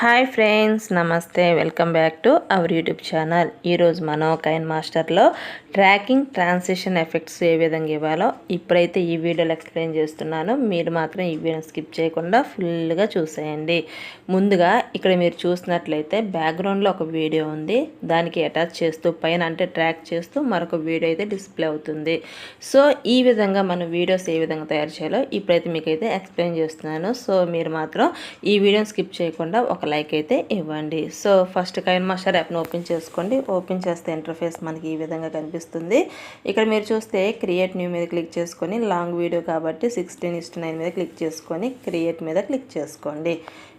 Hi friends నమస్తే. Welcome back to our YouTube channel. ఈరోజు మనం కైన్ మాస్టర్లో ట్రాకింగ్ ట్రాన్సిషన్ ఎఫెక్ట్స్ ఏ విధంగా ఇవ్వాలో ఇప్పుడైతే ఈ వీడియోలో ఎక్స్ప్లెయిన్ చేస్తున్నాను. మీరు మాత్రం ఈ వీడియో స్కిప్ చేయకుండా ఫుల్గా చూసేయండి. ముందుగా ఇక్కడ మీరు చూసినట్లయితే బ్యాక్గ్రౌండ్లో ఒక వీడియో ఉంది. దానికి అటాచ్ చేస్తూ పైన అంటే ట్రాక్ చేస్తూ మరొక వీడియో అయితే డిస్ప్లే అవుతుంది. సో ఈ విధంగా మనం వీడియోస్ ఏ విధంగా తయారు చేయాలో ఇప్పుడైతే మీకైతే ఎక్స్ప్లెయిన్ చేస్తున్నాను. సో మీరు మాత్రం ఈ వీడియోని స్కిప్ చేయకుండా ఒక లైక్ అయితే ఇవ్వండి. సో ఫస్ట్ కైన్ మాస్టర్ యాప్ను ఓపెన్ చేసుకోండి. ఓపెన్ చేస్తే ఇంటర్ఫేస్ మనకి ఈ విధంగా కనిపిస్తుంది. ఇక్కడ మీరు చూస్తే క్రియేట్ న్యూ మీద క్లిక్ చేసుకొని లాంగ్ వీడియో కాబట్టి సిక్స్టీన్ ఇస్ట్ నైన్ మీద క్లిక్ చేసుకొని క్రియేట్ మీద క్లిక్ చేసుకోండి.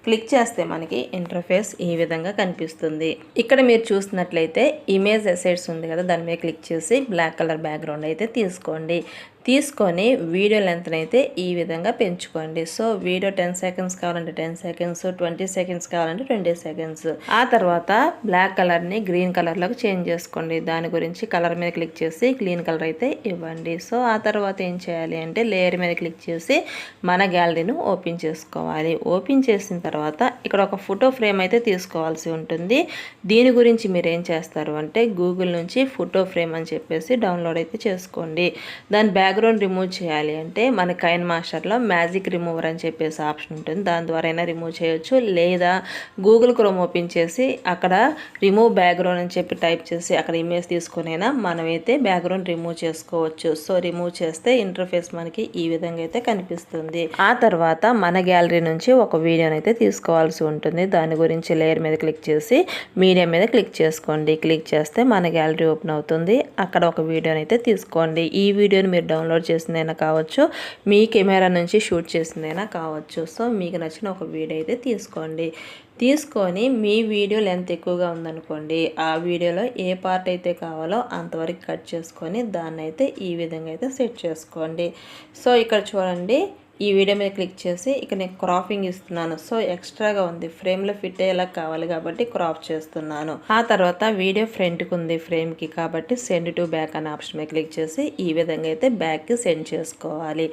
క్లిక్ చేస్తే మనకి ఇంటర్ఫేస్ ఈ విధంగా కనిపిస్తుంది. ఇక్కడ మీరు చూసినట్లయితే ఇమేజ్ ఎసెట్స్ ఉంది కదా దాని మీద క్లిక్ చేసి బ్లాక్ కలర్ బ్యాక్గ్రౌండ్ అయితే తీసుకోండి. తీసుకొని వీడియో లెంత్నైతే ఈ విధంగా పెంచుకోండి. సో వీడియో టెన్ సెకండ్స్ కావాలంటే టెన్ సెకండ్స్ ట్వంటీ సెకండ్స్ కావాలంటే ట్వంటీ సెకండ్స్ ఆ తర్వాత బ్లాక్ కలర్ని గ్రీన్ కలర్లోకి చేంజ్ చేసుకోండి. దాని గురించి కలర్ మీద క్లిక్ చేసి గ్రీన్ కలర్ అయితే ఇవ్వండి. సో ఆ తర్వాత ఏం చేయాలి అంటే లేయర్ మీద క్లిక్ చేసి మన గ్యాలరీని ఓపెన్ చేసుకోవాలి. ఓపెన్ చేసిన తర్వాత ఇక్కడ ఒక ఫోటో ఫ్రేమ్ అయితే తీసుకోవాల్సి ఉంటుంది. దీని గురించి మీరు ఏం చేస్తారు అంటే గూగుల్ నుంచి ఫోటో ఫ్రేమ్ అని చెప్పేసి డౌన్లోడ్ అయితే చేసుకోండి. దాని బ్యాక్గ్రౌండ్ రిమూవ్ చేయాలి అంటే మన కైన్ మాస్టర్లో మ్యాజిక్ రిమూవర్ అని చెప్పేసి ఆప్షన్ ఉంటుంది. దాని ద్వారా అయినా రిమూవ్ చేయొచ్చు. లేదా గూగుల్ క్రోమ్ ఓపెన్ చేసి అక్కడ రిమూవ్ బ్యాక్గ్రౌండ్ అని చెప్పి టైప్ చేసి అక్కడ ఇమేజ్ తీసుకునైనా మనమైతే బ్యాక్గ్రౌండ్ రిమూవ్ చేసుకోవచ్చు. సో రిమూవ్ చేస్తే ఇంటర్ఫేస్ మనకి ఈ విధంగా అయితే కనిపిస్తుంది. ఆ తర్వాత మన గ్యాలరీ నుంచి ఒక వీడియోని అయితే తీసుకోవాల్సి ఉంటుంది. దాని గురించి లేయర్ మీద క్లిక్ చేసి మీడియా మీద క్లిక్ చేసుకోండి. క్లిక్ చేస్తే మన గ్యాలరీ ఓపెన్ అవుతుంది. అక్కడ ఒక వీడియోని అయితే తీసుకోండి. ఈ వీడియోని మీరు డౌన్లోడ్ చేసిందైనా కావచ్చు మీ కెమెరా నుంచి షూట్ చేసిందైనా కావచ్చు. సో మీకు నచ్చిన ఒక వీడియో అయితే తీసుకోండి. తీసుకొని మీ వీడియో లెంత్ ఎక్కువగా ఉందనుకోండి ఆ వీడియోలో ఏ పార్ట్ అయితే కావాలో అంతవరకు కట్ చేసుకొని దాన్ని అయితే ఈ విధంగా అయితే సెట్ చేసుకోండి. సో ఇక్కడ చూడండి ఈ వీడియో మీద క్లిక్ చేసి ఇక నేను క్రాపింగ్ ఇస్తున్నాను. సో ఎక్స్ట్రాగా ఉంది. ఫ్రేమ్లో ఫిట్ అయ్యేలా కావాలి కాబట్టి క్రాప్ చేస్తున్నాను. ఆ తర్వాత వీడియో ఫ్రంట్కి ఉంది ఫ్రేమ్కి కాబట్టి సెండ్ టు బ్యాక్ అనే ఆప్షన్ మీద క్లిక్ చేసి ఈ విధంగా అయితే బ్యాక్కి సెండ్ చేసుకోవాలి.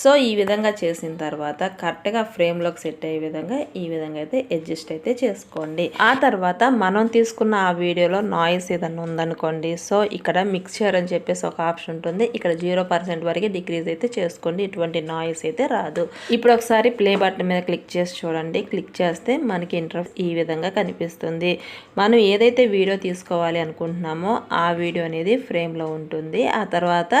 సో ఈ విధంగా చేసిన తర్వాత కరెక్ట్గా ఫ్రేమ్లోకి సెట్ అయ్యే విధంగా ఈ విధంగా అయితే అడ్జస్ట్ అయితే చేసుకోండి. ఆ తర్వాత మనం తీసుకున్న ఆ వీడియోలో నాయిస్ ఏదన్నా ఉందనుకోండి. సో ఇక్కడ మిక్చర్ అని చెప్పేసి ఒక ఆప్షన్ ఉంటుంది. ఇక్కడ జీరో పర్సెంట్ వరకు డిక్రీజ్ అయితే చేసుకోండి. ఇటువంటి నాయిస్ అయితే రాదు. ఇప్పుడు ఒకసారి ప్లే బటన్ మీద క్లిక్ చేసి చూడండి. క్లిక్ చేస్తే మనకి ఇంటర్ ఈ విధంగా కనిపిస్తుంది. మనం ఏదైతే వీడియో తీసుకోవాలి అనుకుంటున్నామో ఆ వీడియో అనేది ఫ్రేమ్లో ఉంటుంది. ఆ తర్వాత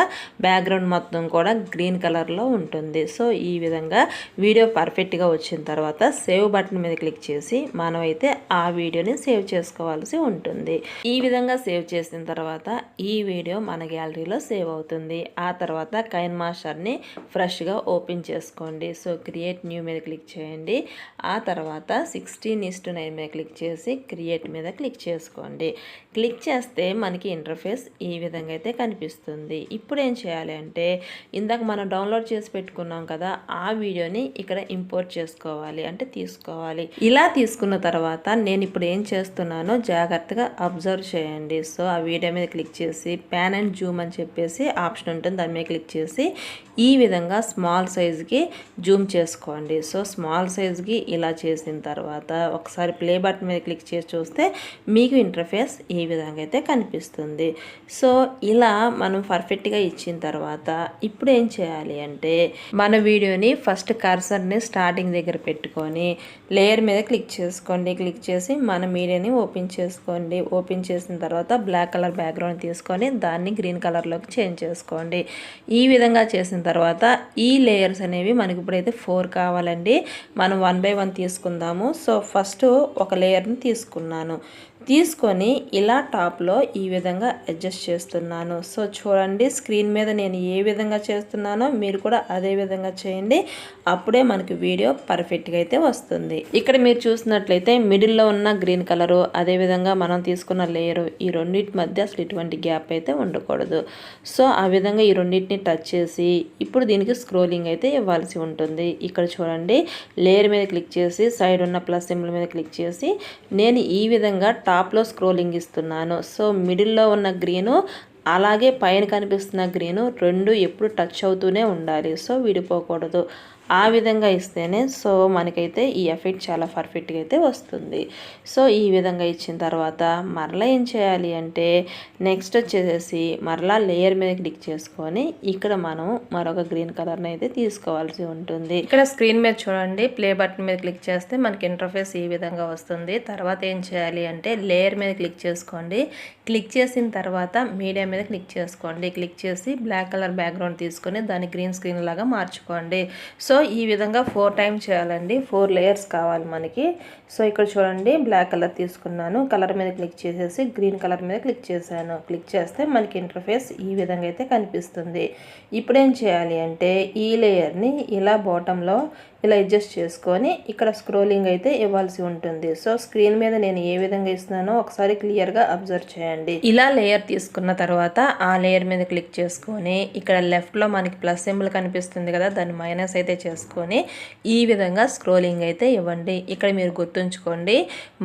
బ్యాక్గ్రౌండ్ మొత్తం కూడా గ్రీన్ కలర్లో ఉంటుంది. సో ఈ విధంగా వీడియో పర్ఫెక్ట్గా వచ్చిన తర్వాత సేవ్ బటన్ మీద క్లిక్ చేసి మనం అయితే ఆ వీడియోని సేవ్ చేసుకోవాల్సి ఉంటుంది. ఈ విధంగా సేవ్ చేసిన తర్వాత ఈ వీడియో మన గ్యాలరీలో సేవ్ అవుతుంది. ఆ తర్వాత కైన్ మాస్టర్ని ఫ్రెష్గా ఓపెన్ చేసుకోండి. సో క్రియేట్ న్యూ మీద క్లిక్ చేయండి. ఆ తర్వాత సిక్స్టీన్ ఇస్టు నైన్ మీద క్లిక్ చేసి క్రియేట్ మీద క్లిక్ చేసుకోండి. క్లిక్ చేస్తే మనకి ఇంటర్ఫేస్ ఈ విధంగా అయితే కనిపిస్తుంది. ఇప్పుడు ఏం చేయాలి అంటే ఇందాక మనం డౌన్లోడ్ చేసి పెట్టుకున్నాం కదా ఆ వీడియోని ఇక్కడ ఇంపోర్ట్ చేసుకోవాలి. అంటే తీసుకోవాలి. ఇలా తీసుకున్న తర్వాత నేను ఇప్పుడు ఏం చేస్తున్నానో జాగ్రత్తగా అబ్జర్వ్ చేయండి. సో ఆ వీడియో మీద క్లిక్ చేసి ప్యాన్ అండ్ జూమ్ అని చెప్పేసి ఆప్షన్ ఉంటుంది. దాని మీద క్లిక్ చేసి ఈ విధంగా స్మాల్ సైజ్ సైజ్కి జూమ్ చేసుకోండి. సో స్మాల్ సైజ్కి ఇలా చేసిన తర్వాత ఒకసారి ప్లే బటన్ మీద క్లిక్ చేసి చూస్తే మీకు ఇంటర్ఫేస్ ఈ విధంగా అయితే కనిపిస్తుంది. సో ఇలా మనం పర్ఫెక్ట్గా ఇచ్చిన తర్వాత ఇప్పుడు ఏం చేయాలి అంటే మన వీడియోని ఫస్ట్ కర్సర్ని స్టార్టింగ్ దగ్గర పెట్టుకొని లేయర్ మీద క్లిక్ చేసుకోండి. క్లిక్ చేసి మన మీడియాని ఓపెన్ చేసుకోండి. ఓపెన్ చేసిన తర్వాత బ్లాక్ కలర్ బ్యాక్గ్రౌండ్ తీసుకొని దాన్ని గ్రీన్ కలర్లోకి చేంజ్ చేసుకోండి. ఈ విధంగా చేసిన తర్వాత ఈ లేయర్స్ అనేవి మనకి ఇప్పుడైతే ఫోర్ కావాలండి. మనం వన్ బై వన్ తీసుకుందాము. సో ఫస్ట్ ఒక లేయర్ని తీసుకున్నాను. తీసుకొని ఇలా టాప్లో ఈ విధంగా అడ్జస్ట్ చేస్తున్నాను. సో చూడండి స్క్రీన్ మీద నేను ఏ విధంగా చేస్తున్నానో మీరు కూడా అదే విధంగా చేయండి. అప్పుడే మనకి వీడియో పర్ఫెక్ట్గా అయితే వస్తుంది. ఇక్కడ మీరు చూసినట్లయితే మిడిల్లో ఉన్న గ్రీన్ కలరు అదేవిధంగా మనం తీసుకున్న లేయరు ఈ రెండింటి మధ్య అసలు ఇటువంటి గ్యాప్ అయితే ఉండకూడదు. సో ఆ విధంగా ఈ రెండింటిని టచ్ చేసి ఇప్పుడు దీనికి స్క్రోలింగ్ అయితే ఇవ్వాల్సి ఉంటుంది. ఇక్కడ చూడండి లేయర్ మీద క్లిక్ చేసి సైడ్ ఉన్న ప్లస్ సింబల్ మీద క్లిక్ చేసి నేను ఈ విధంగా టాప్ టాప్లో స్క్రోలింగ్ ఇస్తున్నాను. సో మిడిల్లో ఉన్న గ్రీను అలాగే పైన కనిపిస్తున్న గ్రీను రెండు ఎప్పుడు టచ్ అవుతూనే ఉండాలి. సో విడిపోకూడదు. ఆ విధంగా ఇస్తేనే సో మనకైతే ఈ ఎఫెక్ట్ చాలా పర్ఫెక్ట్గా అయితే వస్తుంది. సో ఈ విధంగా ఇచ్చిన తర్వాత మరలా ఏం చేయాలి అంటే నెక్స్ట్ వచ్చేసి మరలా లేయర్ మీద క్లిక్ చేసుకొని ఇక్కడ మనం మరొక గ్రీన్ కలర్ని అయితే తీసుకోవాల్సి ఉంటుంది. ఇక్కడ స్క్రీన్ మీద చూడండి ప్లే బటన్ మీద క్లిక్ చేస్తే మనకి ఇంటర్ఫేస్ ఈ విధంగా వస్తుంది. తర్వాత ఏం చేయాలి అంటే లేయర్ మీద క్లిక్ చేసుకోండి. క్లిక్ చేసిన తర్వాత మీడియా మీద క్లిక్ చేసుకోండి. క్లిక్ చేసి బ్లాక్ కలర్ బ్యాక్గ్రౌండ్ తీసుకొని దాన్ని గ్రీన్ స్క్రీన్ లాగా మార్చుకోండి. సో ఈ విధంగా ఫోర్ టైం చేయాలండి. ఫోర్ లేయర్స్ కావాలి మనకి. సో ఇక్కడ చూడండి బ్లాక్ కలర్ తీసుకున్నాను. కలర్ మీద క్లిక్ చేసేసి గ్రీన్ కలర్ మీద క్లిక్ చేశాను. క్లిక్ చేస్తే మనకి ఇంటర్ఫేస్ ఈ విధంగా అయితే కనిపిస్తుంది. ఇప్పుడు ఏం చేయాలి అంటే ఈ లేయర్ని ఇలా బాటంలో ఇలా అడ్జస్ట్ చేసుకొని ఇక్కడ స్క్రోలింగ్ అయితే ఇవ్వాల్సి ఉంటుంది. సో స్క్రీన్ మీద నేను ఏ విధంగా ఇస్తున్నానో ఒకసారి క్లియర్గా అబ్జర్వ్ చేయండి. ఇలా లేయర్ తీసుకున్న తర్వాత ఆ లేయర్ మీద క్లిక్ చేసుకొని ఇక్కడ లెఫ్ట్లో మనకి ప్లస్ సింబల్ కనిపిస్తుంది కదా దాన్ని మైనస్ అయితే చేసుకొని ఈ విధంగా స్క్రోలింగ్ అయితే ఇవ్వండి. ఇక్కడ మీరు గుర్తుంచుకోండి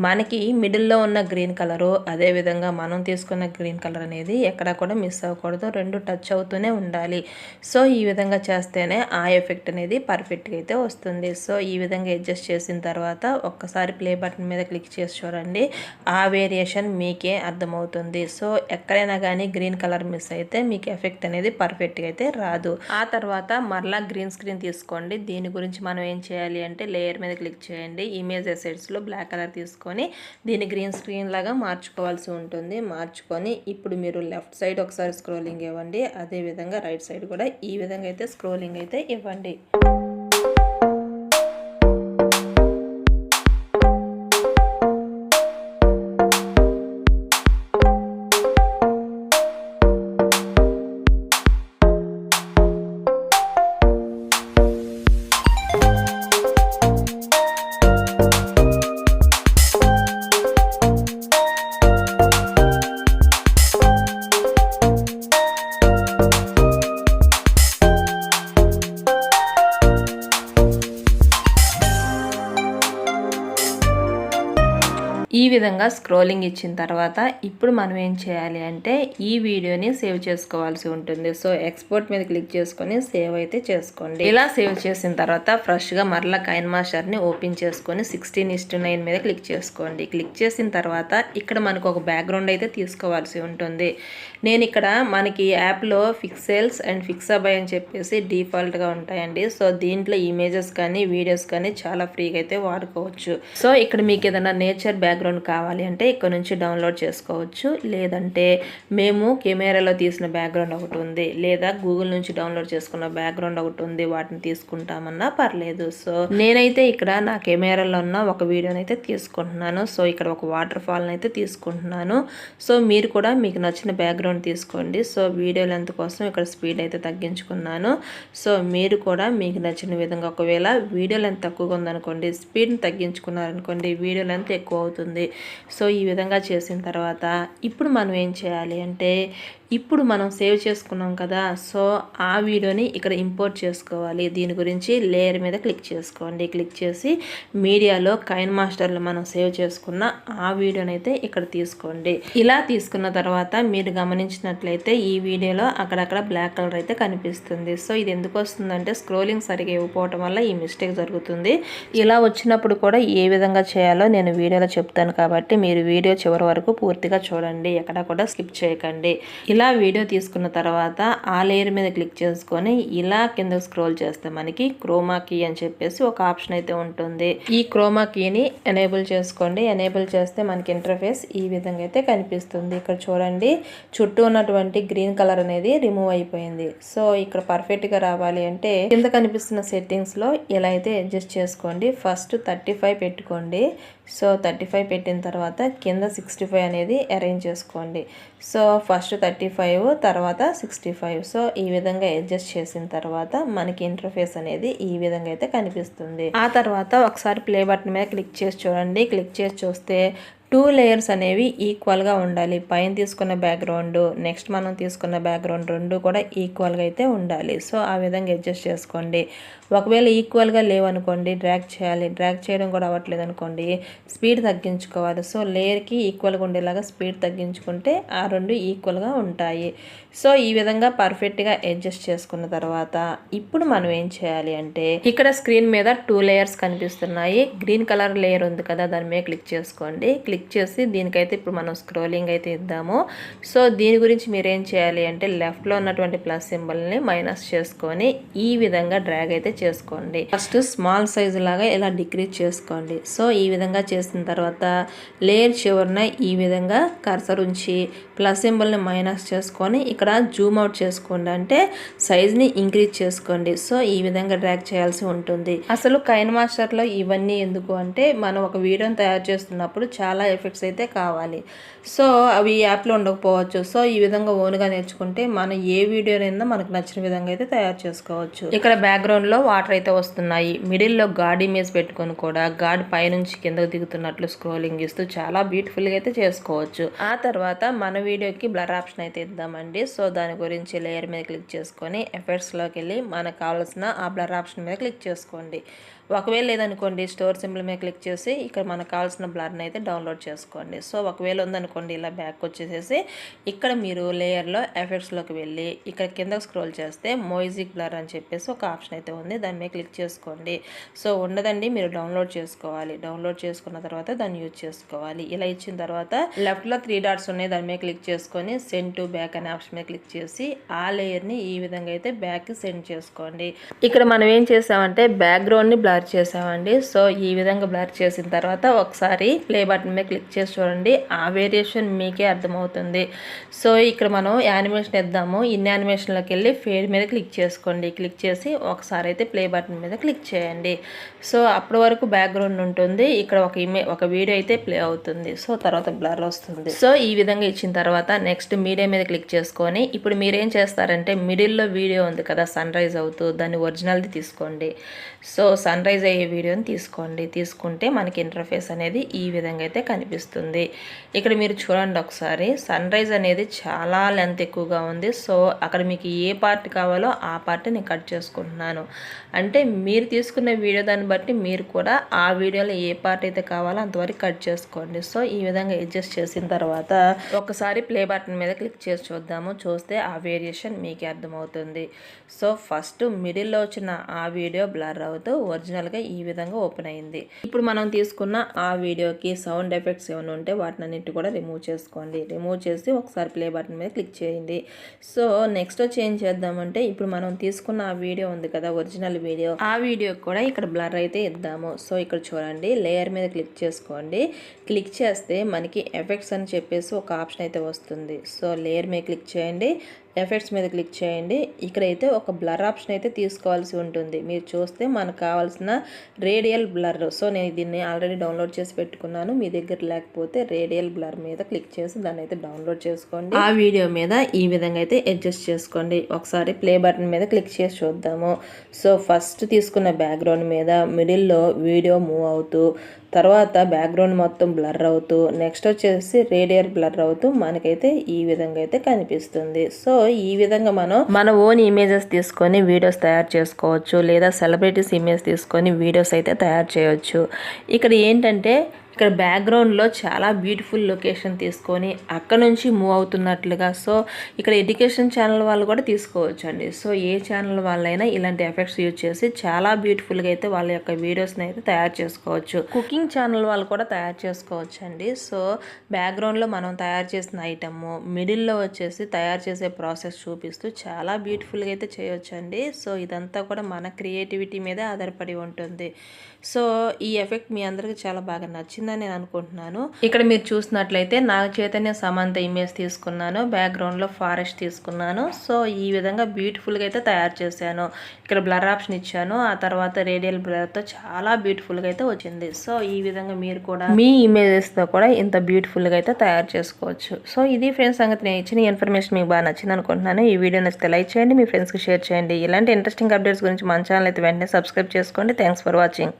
మనకి మిడిల్లో ఉన్న గ్రీన్ కలరు అదేవిధంగా మనం తీసుకున్న గ్రీన్ కలర్ అనేది ఎక్కడ కూడా మిస్ అవ్వకూడదు రెండు టచ్ అవుతూనే ఉండాలి. సో ఈ విధంగా చేస్తేనే ఆ ఎఫెక్ట్ అనేది పర్ఫెక్ట్గా అయితే వస్తుంది. సో ఈ విధంగా అడ్జస్ట్ చేసిన తర్వాత ఒక్కసారి ప్లే బటన్ మీద క్లిక్ చేసి చూడండి. ఆ వేరియేషన్ మీకే అర్థమవుతుంది. సో ఎక్కడైనా కానీ గ్రీన్ కలర్ మిస్ అయితే మీకు ఎఫెక్ట్ అనేది పర్ఫెక్ట్గా అయితే రాదు. ఆ తర్వాత మరలా గ్రీన్ స్క్రీన్ తీసుకోండి. దీని గురించి మనం ఏం చేయాలి అంటే లేయర్ మీద క్లిక్ చేయండి. ఇమేజ్ ఎసెట్స్లో బ్లాక్ కలర్ తీసుకొని దీన్ని గ్రీన్ స్క్రీన్ లాగా మార్చుకోవాల్సి ఉంటుంది. మార్చుకొని ఇప్పుడు మీరు లెఫ్ట్ సైడ్ ఒకసారి స్క్రోలింగ్ ఇవ్వండి. అదేవిధంగా రైట్ సైడ్ కూడా ఈ విధంగా అయితే స్క్రోలింగ్ అయితే ఇవ్వండి. ఈ విధంగా స్క్రోలింగ్ ఇచ్చిన తర్వాత ఇప్పుడు మనం ఏం చేయాలి అంటే ఈ వీడియోని సేవ్ చేసుకోవాల్సి ఉంటుంది. సో ఎక్స్పోర్ట్ మీద క్లిక్ చేసుకొని సేవ్ అయితే చేసుకోండి. ఇలా సేవ్ చేసిన తర్వాత ఫ్రెష్గా మరలా కైన్ మాస్టర్ని ఓపెన్ చేసుకొని సిక్స్టీన్ ఇస్టు నైన్ మీద క్లిక్ చేసుకోండి. క్లిక్ చేసిన తర్వాత ఇక్కడ మనకు ఒక బ్యాక్గ్రౌండ్ అయితే తీసుకోవాల్సి ఉంటుంది. నేను ఇక్కడ మనకి యాప్లో ఫిక్సెల్స్ అండ్ ఫిక్సబై అని చెప్పేసి డిఫాల్ట్గా ఉంటాయండి. సో దీంట్లో ఇమేజెస్ కానీ వీడియోస్ కానీ చాలా ఫ్రీగా అయితే వాడుకోవచ్చు. సో ఇక్కడ మీకు ఏదైనా నేచర్ బ్యాక్గ్రౌండ్ కావాలి అంటే ఇక్కడ నుంచి డౌన్లోడ్ చేసుకోవచ్చు. లేదంటే మేము కెమెరాలో తీసిన బ్యాక్గ్రౌండ్ ఒకటి ఉంది. లేదా గూగుల్ నుంచి డౌన్లోడ్ చేసుకున్న బ్యాక్గ్రౌండ్ ఒకటి ఉంది. వాటిని తీసుకుంటామన్నా పర్లేదు. సో నేనైతే ఇక్కడ నా కెమెరాలో ఉన్న ఒక వీడియోని అయితే తీసుకుంటున్నాను. సో ఇక్కడ ఒక వాటర్ ఫాల్ని అయితే తీసుకుంటున్నాను. సో మీరు కూడా మీకు నచ్చిన బ్యాక్గ్రౌండ్ తీసుకోండి. సో వీడియో లెంత్ కోసం ఇక్కడ స్పీడ్ అయితే తగ్గించుకున్నాను. సో మీరు కూడా మీకు నచ్చిన విధంగా ఒకవేళ వీడియో లెంత్ తక్కువగా ఉందనుకోండి స్పీడ్ని తగ్గించుకున్నారనుకోండి వీడియో లెంత్ ఎక్కువ అవుతుంది. సో ఈ విధంగా చేసిన తర్వాత ఇప్పుడు మనం ఏం చేయాలి అంటే ఇప్పుడు మనం సేవ్ చేసుకున్నాం కదా సో ఆ వీడియోని ఇక్కడ ఇంపోర్ట్ చేసుకోవాలి. దీని గురించి లేయర్ మీద క్లిక్ చేసుకోండి. క్లిక్ చేసి మీడియాలో కైన్ మాస్టర్లో మనం సేవ్ చేసుకున్న ఆ వీడియోని అయితే ఇక్కడ తీసుకోండి. ఇలా తీసుకున్న తర్వాత మీరు గమనించినట్లయితే ఈ వీడియోలో అక్కడక్కడ బ్లాక్ కలర్ అయితే కనిపిస్తుంది. సో ఇది ఎందుకు వస్తుందంటే స్క్రోలింగ్ సరిగా ఇవ్వకపోవటం వల్ల ఈ మిస్టేక్ జరుగుతుంది. ఇలా వచ్చినప్పుడు కూడా ఏ విధంగా చేయాలో నేను వీడియోలో చెప్తాను కాబట్టి మీరు వీడియో చివరి వరకు పూర్తిగా చూడండి. ఎక్కడ కూడా స్కిప్ చేయకండి. ఇలా ఇలా వీడియో తీసుకున్న తర్వాత ఆ లేయర్ మీద క్లిక్ చేసుకొని ఇలా కింద స్క్రోల్ చేస్తే మనకి క్రోమా కీ అని చెప్పేసి ఒక ఆప్షన్ అయితే ఉంటుంది. ఈ క్రోమా కీని ఎనేబుల్ చేసుకోండి. ఎనేబుల్ చేస్తే మనకి ఇంటర్ఫేస్ ఈ విధంగా అయితే కనిపిస్తుంది. ఇక్కడ చూడండి చుట్టూ ఉన్నటువంటి గ్రీన్ కలర్ అనేది రిమూవ్ అయిపోయింది. సో ఇక్కడ పర్ఫెక్ట్గా రావాలి అంటే కింద కనిపిస్తున్న సెట్టింగ్స్లో ఇలా అయితే అడ్జస్ట్ చేసుకోండి. ఫస్ట్ థర్టీ ఫైవ్ పెట్టుకోండి. సో థర్టీ ఫైవ్ పెట్టిన తర్వాత కింద సిక్స్టీ ఫైవ్ అనేది అరేంజ్ చేసుకోండి. సో ఫస్ట్ థర్టీ ఫైవ్ తర్వాత సిక్స్టీ ఫైవ్. సో ఈ విధంగా అడ్జస్ట్ చేసిన తర్వాత మనకి ఇంటర్ఫేస్ అనేది ఈ విధంగా అయితే కనిపిస్తుంది. ఆ తర్వాత ఒకసారి ప్లే బటన్ మీద క్లిక్ చేసి చూడండి. క్లిక్ చేసి చూస్తే టూ లేయర్స్ అనేవి ఈక్వల్గా ఉండాలి. పైన తీసుకున్న బ్యాక్గ్రౌండ్ నెక్స్ట్ మనం తీసుకున్న బ్యాక్గ్రౌండ్ రెండు కూడా ఈక్వల్గా అయితే ఉండాలి. సో ఆ విధంగా అడ్జస్ట్ చేసుకోండి. ఒకవేళ ఈక్వల్గా లేవనుకోండి డ్రాగ్ చేయాలి. డ్రాగ్ చేయడం కూడా అవ్వట్లేదు అనుకోండి స్పీడ్ తగ్గించుకోవాలి. సో లేయర్కి ఈక్వల్గా ఉండేలాగా స్పీడ్ తగ్గించుకుంటే ఆ రెండు ఈక్వల్గా ఉంటాయి. సో ఈ విధంగా పర్ఫెక్ట్గా అడ్జస్ట్ చేసుకున్న తర్వాత ఇప్పుడు మనం ఏం చేయాలి అంటే ఇక్కడ స్క్రీన్ మీద టూ లేయర్స్ కనిపిస్తున్నాయి. గ్రీన్ కలర్ లేయర్ ఉంది కదా దాని మీద క్లిక్ చేసుకోండి. క్లిక్ చేసి దీనికైతే ఇప్పుడు మనం స్క్రోలింగ్ అయితే ఇద్దాము. సో దీని గురించి మీరేం చేయాలి అంటే లెఫ్ట్లో ఉన్నటువంటి ప్లస్ సింబల్ని మైనస్ చేసుకొని ఈ విధంగా డ్రాగ్ అయితే చేసుకోండి. ఫస్ట్ స్మాల్ సైజు లాగా ఇలా డిక్రీజ్ చేసుకోండి. సో ఈ విధంగా చేసిన తర్వాత లేయర్ చివరిన ఈ విధంగా కర్సర్ ఉంచి ప్లస్ సింబల్ని మైనస్ చేసుకొని ఇక్కడ జూమ్ అవుట్ చేసుకోండి. అంటే సైజ్ని ఇంక్రీజ్ చేసుకోండి. సో ఈ విధంగా డ్రాక్ చేయాల్సి ఉంటుంది. అసలు కైన్ మాస్టర్లో ఇవన్నీ ఎందుకు అంటే మనం ఒక వీడియోని తయారు చేస్తున్నప్పుడు చాలా ఎఫెక్ట్స్ అయితే కావాలి. సో అవి యాప్లో ఉండకపోవచ్చు. సో ఈ విధంగా ఓన్గా నేర్చుకుంటే మనం ఏ వీడియోనైనా మనకు నచ్చిన విధంగా అయితే తయారు చేసుకోవచ్చు. ఇక్కడ బ్యాక్గ్రౌండ్లో వాటర్ అయితే వస్తున్నాయి. మిడిల్లో గాడ్ ఇమేజ్ పెట్టుకొని కూడా గాడ్ పైనుంచి కిందకు దిగుతున్నట్లు స్క్రోలింగ్ ఇస్తూ చాలా బ్యూటిఫుల్గా అయితే చేసుకోవచ్చు. ఆ తర్వాత మన వీడియోకి బ్లర్ ఆప్షన్ అయితే ఇద్దామండి. సో దాని గురించి లేయర్ మీద క్లిక్ చేసుకొని ఎఫెక్ట్స్లోకి వెళ్ళి మనకు కావాల్సిన ఆ బ్లర్ ఆప్షన్ మీద క్లిక్ చేసుకోండి. ఒకవేళ లేదనుకోండి స్టోర్ సింబల్ మీద క్లిక్ చేసి ఇక్కడ మనకు కావాల్సిన బ్లర్ని అయితే డౌన్లోడ్ చేసుకోండి. సో ఒకవేళ ఉందనుకోండి ఇలా బ్యాక్ వచ్చేసేసి ఇక్కడ మీరు లేయర్లో ఎఫెక్ట్స్లోకి వెళ్ళి ఇక్కడ కింద స్క్రోల్ చేస్తే మోయిజిక్ బ్లర్ అని చెప్పేసి ఒక ఆప్షన్ అయితే ఉంది. దాని మీద క్లిక్ చేసుకోండి. సో ఉండదండి. మీరు డౌన్లోడ్ చేసుకోవాలి. డౌన్లోడ్ చేసుకున్న తర్వాత దాన్ని యూజ్ చేసుకోవాలి. ఇలా ఇచ్చిన తర్వాత లెఫ్ట్లో త్రీ డాట్స్ ఉన్నాయి. దాని మీద క్లిక్ చేసుకొని సెండ్ టు బ్యాక్ అనే ఆప్షన్ మీద క్లిక్ చేసి ఆ లేయర్ని ఈ విధంగా అయితే బ్యాక్ సెండ్ చేసుకోండి. ఇక్కడ మనం ఏం చేసామంటే బ్యాక్గ్రౌండ్ని బ్లర్ చేసామండి సో ఈ విధంగా బ్లర్ చేసిన తర్వాత ఒకసారి ప్లే బటన్ మీద క్లిక్ చేసి చూడండి. ఆ వేరియేషన్ మీకే అర్థమవుతుంది. సో ఇక్కడ మనం యానిమేషన్ ఇద్దాము ఇన్ యానిమేషన్లోకి వెళ్ళి ఫేడ్ మీద క్లిక్ చేసుకోండి. క్లిక్ చేసి ఒకసారి అయితే ప్లే బటన్ మీద క్లిక్ చేయండి. సో అప్పటి వరకు బ్యాక్గ్రౌండ్ ఉంటుంది. ఇక్కడ ఒక ఇమే ఒక వీడియో అయితే ప్లే అవుతుంది. సో తర్వాత బ్లర్ వస్తుంది. సో ఈ విధంగా ఇచ్చిన తర్వాత నెక్స్ట్ మీడియా మీద క్లిక్ చేసుకొని ఇప్పుడు మీరేం చేస్తారంటే మిడిల్లో వీడియో ఉంది కదా సన్ రైజ్ అవుతూ దాన్ని ఒరిజినల్ది తీసుకోండి. సో సన్ రైజ్ అయ్యే వీడియోని తీసుకోండి. తీసుకుంటే మనకి ఇంటర్ఫేస్ అనేది ఈ విధంగా అయితే కనిపిస్తుంది. ఇక్కడ మీరు చూడండి ఒకసారి సన్ రైజ్ అనేది చాలా లెంత్ ఎక్కువగా ఉంది. సో అక్కడ మీకు ఏ పార్ట్ కావాలో ఆ పార్ట్ నేను కట్ చేసుకుంటున్నాను. అంటే మీరు తీసుకున్న వీడియో దాన్ని బట్టి మీరు కూడా ఆ వీడియోలో ఏ పార్ట్ అయితే కావాలో అంతవరకు కట్ చేసుకోండి. సో ఈ విధంగా అడ్జస్ట్ చేసిన తర్వాత ఒకసారి ప్లే బటన్ మీద క్లిక్ చేసి చూద్దాము. చూస్తే ఆ వేరియేషన్ మీకే అర్థమవుతుంది. సో ఫస్ట్ మిడిల్లో వచ్చిన ఆ వీడియో బ్లర్ అవుతూ ఒరిజినల్ ఒరిజినల్గా ఈ విధంగా ఓపెన్ అయింది. ఇప్పుడు మనం తీసుకున్న ఆ వీడియోకి సౌండ్ ఎఫెక్ట్స్ ఏమైనా ఉంటే వాటిని అన్నింటి కూడా రిమూవ్ చేసుకోండి. రిమూవ్ చేసి ఒకసారి ప్లే బటన్ మీద క్లిక్ చేయండి. సో నెక్స్ట్ చేంజ్ చేద్దామంటే ఇప్పుడు మనం తీసుకున్న ఆ వీడియో ఉంది కదా ఒరిజినల్ వీడియో. ఆ వీడియో కూడా ఇక్కడ బ్లర్ అయితే ఇద్దాము. సో ఇక్కడ చూడండి లేయర్ మీద క్లిక్ చేసుకోండి. క్లిక్ చేస్తే మనకి ఎఫెక్ట్స్ అని చెప్పేసి ఒక ఆప్షన్ అయితే వస్తుంది. సో లేయర్ మీద క్లిక్ చేయండి. ఎఫెక్ట్స్ మీద క్లిక్ చేయండి. ఇక్కడైతే ఒక బ్లర్ ఆప్షన్ అయితే తీసుకోవాల్సి ఉంటుంది. మీరు చూస్తే మనకు కావాల్సిన రేడియల్ బ్లర్. సో నేను దీన్ని ఆల్రెడీ డౌన్లోడ్ చేసి పెట్టుకున్నాను. మీ దగ్గర లేకపోతే రేడియల్ బ్లర్ మీద క్లిక్ చేసి దాన్ని అయితే డౌన్లోడ్ చేసుకోండి. ఆ వీడియో మీద ఈ విధంగా అయితే అడ్జస్ట్ చేసుకోండి. ఒకసారి ప్లే బటన్ మీద క్లిక్ చేసి చూద్దాము. సో ఫస్ట్ తీసుకున్న బ్యాక్గ్రౌండ్ మీద మిడిల్లో వీడియో మూవ్ అవుతూ తర్వాత బ్యాక్గ్రౌండ్ మొత్తం బ్లర్ అవుతూ నెక్స్ట్ వచ్చేసి రేడియర్ బ్లర్ అవుతూ మనకైతే ఈ విధంగా అయితే కనిపిస్తుంది. సో ఈ విధంగా మనం మన ఓన్ ఇమేజెస్ తీసుకొని వీడియోస్ తయారు చేసుకోవచ్చు లేదా సెలబ్రిటీస్ ఇమేజ్ తీసుకొని వీడియోస్ అయితే తయారు చేయవచ్చు ఇక్కడ ఏంటంటే ఇక్కడ బ్యాక్గ్రౌండ్లో చాలా బ్యూటిఫుల్ లొకేషన్ తీసుకొని అక్కడ నుంచి మూవ్ అవుతున్నట్లుగా. సో ఇక్కడ ఎడ్యుకేషన్ ఛానల్ వాళ్ళు కూడా తీసుకోవచ్చు అండి సో ఏ ఛానల్ వాళ్ళైనా ఇలాంటి ఎఫెక్ట్స్ యూజ్ చేసి చాలా బ్యూటిఫుల్గా అయితే వాళ్ళ యొక్క వీడియోస్ని అయితే తయారు చేసుకోవచ్చు. కుకింగ్ ఛానల్ వాళ్ళు కూడా తయారు చేసుకోవచ్చు అండి సో బ్యాక్గ్రౌండ్లో మనం తయారు చేసిన ఐటమ్ మిడిల్లో వచ్చేసి తయారు చేసే ప్రాసెస్ చూపిస్తూ చాలా బ్యూటిఫుల్గా అయితే చేయొచ్చండి. సో ఇదంతా కూడా మన క్రియేటివిటీ మీదే ఆధారపడి ఉంటుంది. సో ఈ ఎఫెక్ట్ మీ అందరికీ చాలా బాగా నచ్చిందని నేను అనుకుంటున్నాను. ఇక్కడ మీరు చూసినట్లయితే నాగ చైతన్య సమంత ఇమేజ్ తీసుకున్నాను బ్యాక్గ్రౌండ్లో ఫారెస్ట్ తీసుకున్నాను. సో ఈ విధంగా బ్యూటిఫుల్గా అయితే తయారు చేశాను. ఇక్కడ బ్లర్ ఆప్షన్ ఇచ్చాను. ఆ తర్వాత రేడియల్ బ్లర్తో చాలా బ్యూటిఫుల్గా అయితే వచ్చింది. సో ఈ విధంగా మీరు కూడా మీ ఇమేజెస్తో కూడా ఇంత బ్యూటిఫుల్గా అయితే తయారు చేసుకోవచ్చు. సో ఇది ఫ్రెండ్స్ సంగతి నేను ఇచ్చిన ఇన్ఫర్మేషన్ మీకు బాగా నచ్చింది అనుకుంటున్నాను. ఈ వీడియో నచ్చితే లైక్ చేయండి మీ ఫ్రెండ్స్కి షేర్ చేయండి. ఇలాంటి ఇంట్రెస్టింగ్ అప్డేట్స్ గురించి మన ఛానల్ అయితే వెంటనే సబ్స్క్రైబ్ చేసుకోండి. Thanks for watching